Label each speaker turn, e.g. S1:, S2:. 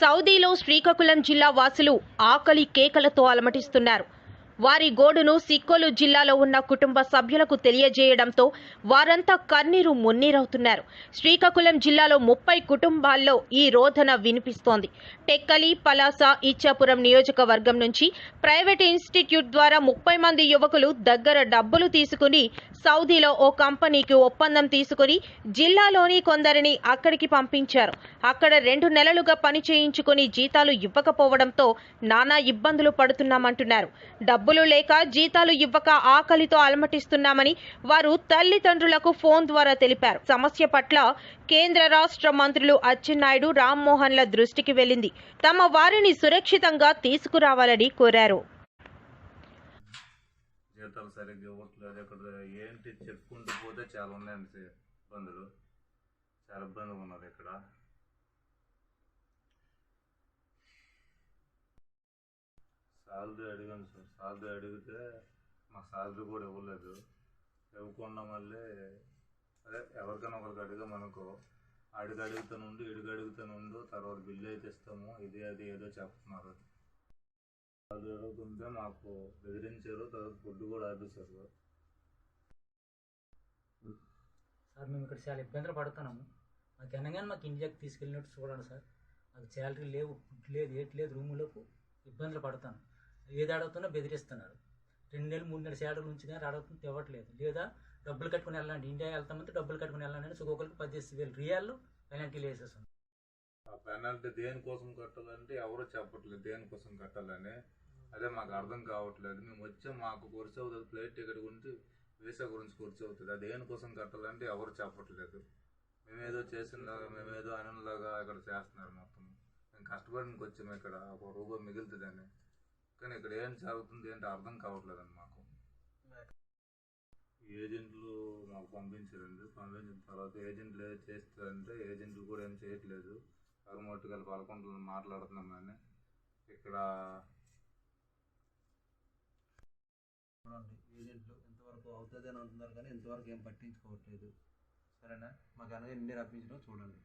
S1: సౌదీలో శ్రీకాకుళం జిల్లా వాసులు ఆకలి కేకలతో అలమటిస్తున్నారు. వారి గోడును సిక్కోలు జిల్లాలో ఉన్న కుటుంబ సభ్యులకు తెలియజేయడంతో వారంతా కన్నీరు మున్నీరవుతున్నారు. శ్రీకాకుళం జిల్లాలో ముప్పై కుటుంబాల్లో ఈ రోధన వినిపిస్తోంది. టెక్కలి పలాస ఇచ్చాపురం నియోజకవర్గం నుంచి ప్రైవేట్ ఇన్స్టిట్యూట్ ద్వారా ముప్పై మంది యువకులు దగ్గర డబ్బులు తీసుకుని సౌదీలో ఓ కంపెనీకి ఒప్పందం తీసుకుని జిల్లాలోని కొందరిని అక్కడికి పంపించారు. అక్కడ రెండు నెలలుగా పని చేయించుకుని జీతాలు ఇవ్వకపోవడంతో నానా ఇబ్బందులు పడుతున్నామంటున్నారు. డబ్బులు లేక జీతాలు ఇవ్వక ఆకలితో అలమటిస్తున్నామని వారు తల్లిదండ్రులకు ఫోన్ ద్వారా తెలిపారు. సమస్య పట్ల కేంద్ర రాష్ట్ర మంత్రులు అచ్చెన్నాయుడు రామ్మోహన్ల దృష్టికి వెళ్ళింది. తమ వారిని సురక్షితంగా తీసుకురావాలని కోరారు.
S2: జీతాలు సరిగ్గా ఇవ్వట్లేదు. ఏంటి చెప్పుకుంటూ పోతే చాలా ఉన్నాయండి ఇబ్బందులు. చాలా ఉన్నారు ఇక్కడ. సాలరీ అడిగాను సార్. సాలరీ అడిగితే మాకు సాలరీ కూడా ఇవ్వలేదు. ఇవ్వకుండా మళ్ళీ అదే ఎవరికైనా ఒకరికి అడిగామనుకో అడిగి అడుగుతానుండు ఇడిగి అడుగుతానుండు తర్వాత బిల్లు అయితే ఇస్తాము. ఇది అది ఏదో చెప్తున్నారు సాలరీ అడుగుతుంటే మాకు బెదిరించారు. తర్వాత ఫుడ్ కూడా ఆపేశారు
S3: సార్. మేము ఇక్కడ చాలా ఇబ్బందులు పడుతున్నాము. మాకు అనగానే మాకు ఇండియాకి తీసుకెళ్ళినట్టు చూడండి సార్. మాకు శాలరీ లేవు ఫుడ్ లేదు ఏట్ లేదు రూములకు ఇబ్బందులు పడతాను ఏది అడుగుతున్నా బెదిరిస్తున్నారు. రెండు నెలలు మూడు నెలలు శాలరీ నుంచి కానీ అడుగుతుంటే ఇవ్వట్లేదు లేదా డబ్బులు కట్టుకుని వెళ్ళండి ఇండియా వెళ్తామంటే డబ్బులు కట్టుకుని వెళ్ళండి అని సుగోకులకి పద్దెనిమిది వేలు రియాల్లో పెనాల్టీలు వేసేస్తాం
S2: ఆ పెనాల్టీ దేనికోసం కట్టాలంటే ఎవరో చెప్పట్లేదు దేనికోసం కట్టాలని. అదే మాకు అర్థం కావట్లేదు. మేము వచ్చే మాకు ఖర్చు అవుతుంది ఫ్లైట్ టికెట్ గురించి వీసా గురించి ఖర్చు అవుతుంది అది దేనికోసం కట్టాలంటే ఎవరు చెప్పట్లేదు. మేమేదో చేసినలాగా మేమేదో అనలాగా ఇక్కడ చేస్తున్నారు మొత్తం. మేము కష్టపడికి వచ్చాము ఇక్కడ ఒక రూపాయి మిగులుతుందని. కానీ ఇక్కడ ఏం జరుగుతుంది ఏంటో అర్థం కావట్లేదండి మాకు. ఏజెంట్లు మాకు పంపించారండి. పంపించిన తర్వాత ఏజెంట్లు ఏదో చేస్తారంటే ఏజెంట్లు కూడా ఏం చేయట్లేదు. కరుమట్టుకెళ్ళి పలకొండలు మాట్లాడుతున్నాం కానీ ఇక్కడ
S4: చూడండి ఏజెంట్లు ఎంతవరకు అవుతుంది అని అంటున్నారు కానీ ఎంతవరకు ఏం పట్టించుకోవట్లేదు. సరేనా? మాకు అనగా ఇండియా రప్పించడం చూడండి.